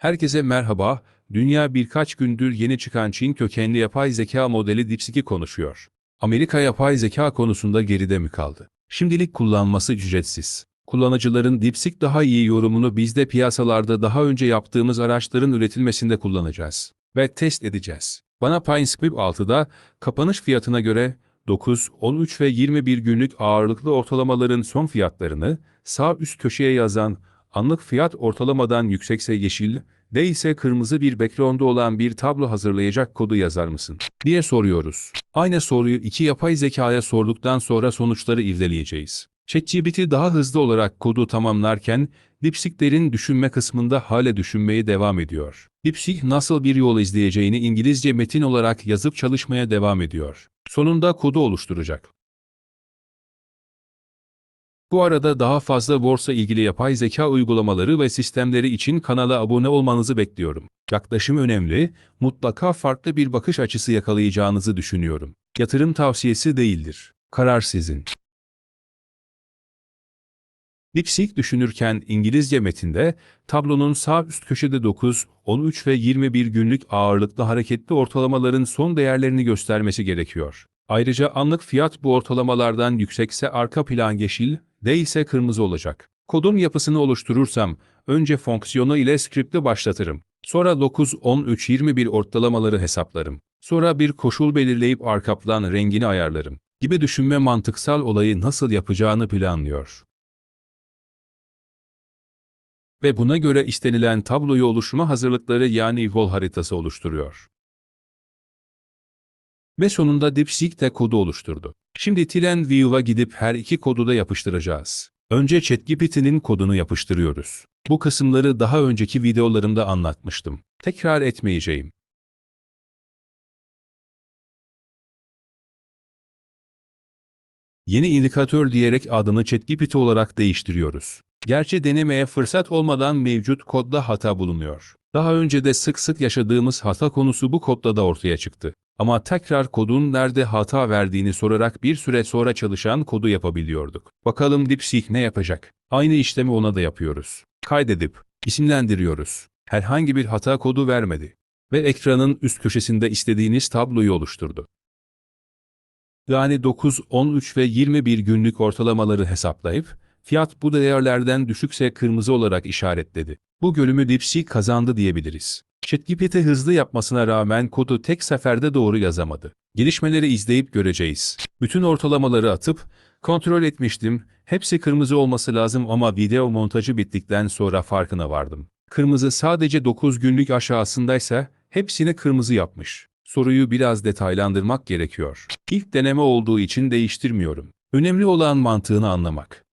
Herkese merhaba, dünya birkaç gündür yeni çıkan Çin kökenli yapay zeka modeli DeepSeek'i konuşuyor. Amerika yapay zeka konusunda geride mi kaldı? Şimdilik kullanması ücretsiz. Kullanıcıların DeepSeek daha iyi yorumunu biz de piyasalarda daha önce yaptığımız araçların üretilmesinde kullanacağız ve test edeceğiz. Bana PineScript 6'da kapanış fiyatına göre 9, 13 ve 21 günlük ağırlıklı ortalamaların son fiyatlarını sağ üst köşeye yazan anlık fiyat ortalamadan yüksekse yeşil, değilse kırmızı bir background'u olan bir tablo hazırlayacak kodu yazar mısın? diye soruyoruz. Aynı soruyu iki yapay zekaya sorduktan sonra sonuçları irdeleyeceğiz. ChatGPT daha hızlı olarak kodu tamamlarken DeepSeek'lerin düşünme kısmında hala düşünmeye devam ediyor. DeepSeek nasıl bir yol izleyeceğini İngilizce metin olarak yazıp çalışmaya devam ediyor. Sonunda kodu oluşturacak. Bu arada daha fazla borsa ilgili yapay zeka uygulamaları ve sistemleri için kanala abone olmanızı bekliyorum. Yaklaşım önemli, mutlaka farklı bir bakış açısı yakalayacağınızı düşünüyorum. Yatırım tavsiyesi değildir. Karar sizin. DeepSeek düşünürken İngilizce metinde tablonun sağ üst köşede 9, 13 ve 21 günlük ağırlıklı hareketli ortalamaların son değerlerini göstermesi gerekiyor. Ayrıca anlık fiyat bu ortalamalardan yüksekse arka plan yeşil, değilse kırmızı olacak. Kodun yapısını oluşturursam, önce fonksiyonu ile script'i başlatırım. Sonra 9, 13, 21 ortalamaları hesaplarım. Sonra bir koşul belirleyip arka plan rengini ayarlarım. Gibi düşünme mantıksal olayı nasıl yapacağını planlıyor. Ve buna göre istenilen tabloyu oluşturma hazırlıkları yani yol haritası oluşturuyor. Ve sonunda DeepSeek de kodu oluşturdu. Şimdi TilenView'a gidip her iki kodu da yapıştıracağız. Önce ChatGPT'nin kodunu yapıştırıyoruz. Bu kısımları daha önceki videolarımda anlatmıştım. Tekrar etmeyeceğim. Yeni indikatör diyerek adını ChatGPT olarak değiştiriyoruz. Gerçi denemeye fırsat olmadan mevcut kodda hata bulunuyor. Daha önce de sık sık yaşadığımız hata konusu bu kodda da ortaya çıktı. Ama tekrar kodun nerede hata verdiğini sorarak bir süre sonra çalışan kodu yapabiliyorduk. Bakalım DeepSeek ne yapacak? Aynı işlemi ona da yapıyoruz. Kaydedip, isimlendiriyoruz. Herhangi bir hata kodu vermedi. Ve ekranın üst köşesinde istediğiniz tabloyu oluşturdu. Yani 9, 13 ve 21 günlük ortalamaları hesaplayıp, fiyat bu değerlerden düşükse kırmızı olarak işaretledi. Bu bölümü DeepSeek kazandı diyebiliriz. ChatGPT hızlı yapmasına rağmen kodu tek seferde doğru yazamadı. Gelişmeleri izleyip göreceğiz. Bütün ortalamaları atıp, kontrol etmiştim, hepsi kırmızı olması lazım ama video montajı bittikten sonra farkına vardım. Kırmızı sadece 9 günlük aşağısındaysa, hepsini kırmızı yapmış. Soruyu biraz detaylandırmak gerekiyor. İlk deneme olduğu için değiştirmiyorum. Önemli olan mantığını anlamak.